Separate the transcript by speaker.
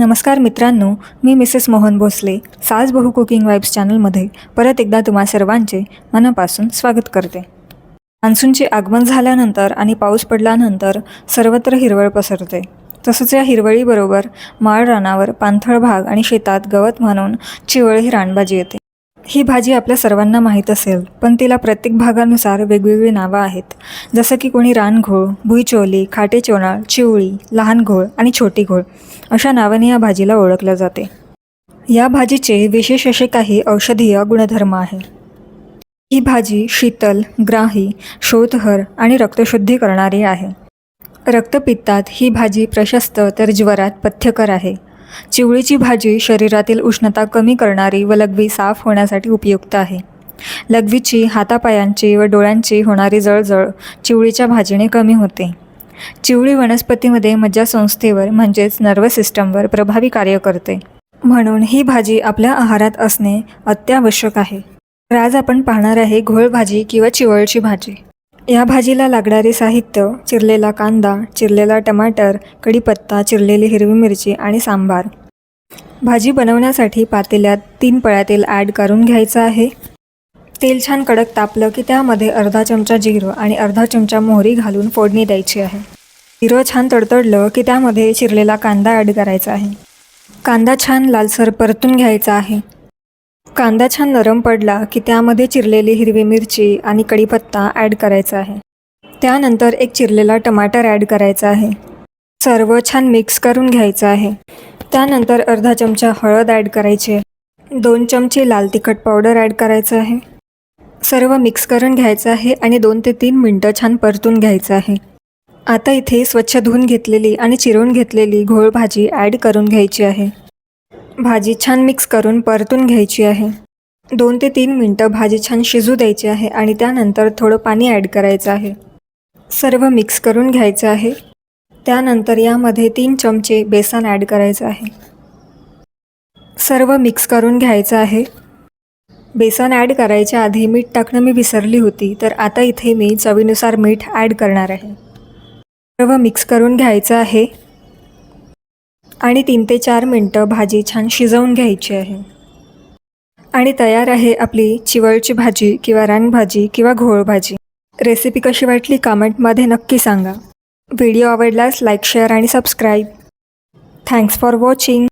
Speaker 1: नमस्कार मित्रांनो मी मिसेस मोहन भोसले सास बहु कुकिंग वाईब्स चॅनलमध्ये परत एकदा तुम्हा सर्वांचे मनापासून स्वागत करते. मान्सूनचे आगमन झाल्यानंतर आणि पाऊस पडल्यानंतर सर्वत्र हिरवळ पसरते. तसंच या हिरवळीबरोबर माळ रानावर पाणथळ भाग आणि शेतात गवत म्हणून चिवळ ही रानबाजी येते. ही भाजी आपल्या सर्वांना माहीत असेल पण तिला प्रत्येक भागानुसार वेगवेगळी नावं आहेत. जसं की कोणी रानघोळ भुईचोली खाटेचोनाळ चिवळी लहान घोळ आणि छोटी घोळ. अशा नावाने या भाजीला ओळखलं जाते. या भाजीचे विशेष असे काही औषधीय गुणधर्म आहे. ही भाजी शीतल ग्राही शोधहर आणि रक्तशुद्धी करणारी आहे. रक्तपित्तात ही भाजी प्रशस्त तर ज्वरात पथ्यकर आहे. चिवळीची भाजी शरीरातील उष्णता कमी करणारी व लघवी साफ होण्यासाठी उपयुक्त आहे. लघवीची हातापायांची व डोळ्यांची होणारी जळजळ चिवळीच्या भाजीने कमी होते. चिवळी वनस्पतीमध्ये मज्जासंस्थेवर म्हणजेच नर्वस सिस्टमवर प्रभावी कार्य करते. म्हणून ही भाजी आपल्या आहारात असणे अत्यावश्यक आहे. तर आज आपण पाहणार आहे घोळ भाजी किंवा चिवळची भाजी. या भाजीला लागणारे साहित्य चिरलेला कांदा चिरलेला टमाटर कढीपत्ता चिरलेली हिरवी मिरची आणि सांबार. भाजी बनवण्यासाठी पातेल्यात तीन पळ्या तेल ॲड करून घ्यायचं आहे. तेल छान कडक तापलं की त्यामध्ये अर्धा चमचा जिरं आणि अर्धा चमचा मोहरी घालून फोडणी द्यायची आहे. जिरं छान तडतडलं की त्यामध्ये चिरलेला कांदा ॲड करायचा आहे. कांदा छान लालसर परतून घ्यायचा आहे. कांदा छान नरम पडला की त्यामध्ये चिरलेली हिरवी मिरची आणि कढीपत्ता ॲड करायचा आहे. त्यानंतर एक चिरलेला टमाटर ॲड करायचा आहे. सर्व छान मिक्स करून घ्यायचं आहे. त्यानंतर अर्धा चमचा हळद ॲड करायची आहे. दोन चमचे लाल तिखट पावडर ॲड करायचं आहे. सर्व मिक्स करून घ्यायचं आहे आणि दोन ते तीन मिनटं छान परतून घ्यायचं आहे. आता इथे स्वच्छ धुवून घेतलेली आणि चिरून घेतलेली घोळ भाजी ॲड करून घ्यायची आहे. भाजी छान मिक्स करून परतून घ्यायची आहे. दोन ते तीन मिनटं भाजी छान शिजू द्यायची आहे आणि त्यानंतर थोडं पाणी ॲड करायचं आहे. सर्व मिक्स करून घ्यायचं आहे. त्यानंतर यामध्ये तीन चमचे बेसन ॲड करायचं आहे. सर्व मिक्स करून घ्यायचं आहे. बेसन ॲड करायच्या आधी मीठ टाकणं मी विसरली होती तर आता इथे मी चवीनुसार मीठ ॲड करणार आहे. सर्व मिक्स करून घ्यायचं आहे. आणि तीन ते चार मिनटं भाजी छान शिजवून घ्यायची आहे. आणि तयार आहे आपली चिवळची भाजी किंवा रानभाजी किंवा घोळ भाजी. रेसिपी कशी वाटली कमेंटमध्ये नक्की सांगा. व्हिडिओ आवडल्यास लाईक शेअर आणि सबस्क्राईब. Thanks for watching.